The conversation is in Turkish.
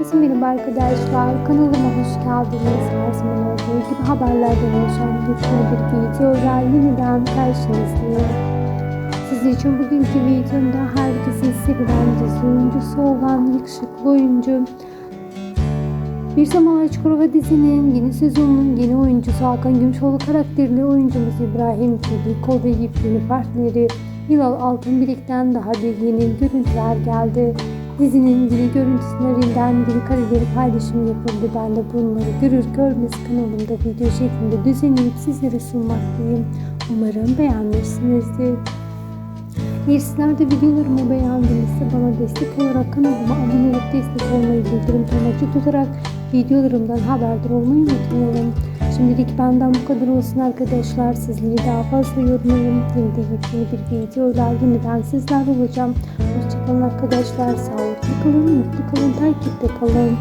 Herkese merhaba arkadaşlar. Kanalıma hoş geldiniz. Her zaman olduğu gibi haberlerden oluşan yepyeni bir videoyla yeniden karşınızdayım. Sizler için bugünkü videomda herkesin sevilen dizi oyuncusu olan yakışıklı oyuncu bir zamanlar Çukurova dizinin yeni sezonunun yeni oyuncusu Hakan Gümüşoğlu karakterli oyuncumuz İbrahim Çelikol ve yepyeni partneri Hilal Altınbilek'ten daha bir yeni görüntüler geldi. Dizinin yeni görüntülerinden yeni kareleri paylaşım yapıldı. Ben de bunları görür görmez kanalımda video şeklinde düzenleyip sizlere sunmaktayım. Umarım beğenmişsinizdir. Eğer sizler de videolarımı beğendinizse bana destek olarak kanalıma abone olup destek olmayı bildirim açık tutarak videolarımdan haberdar olmayı unutmayalım. Şimdilik benden bu kadar olsun arkadaşlar. Sizleri daha fazla yormayayım. Yeni de yepyeni bir videoyla yeniden sizler olacağım. Hoşçakalın arkadaşlar. Sağlıklı kalın, mutlu kalın, takipte kalın.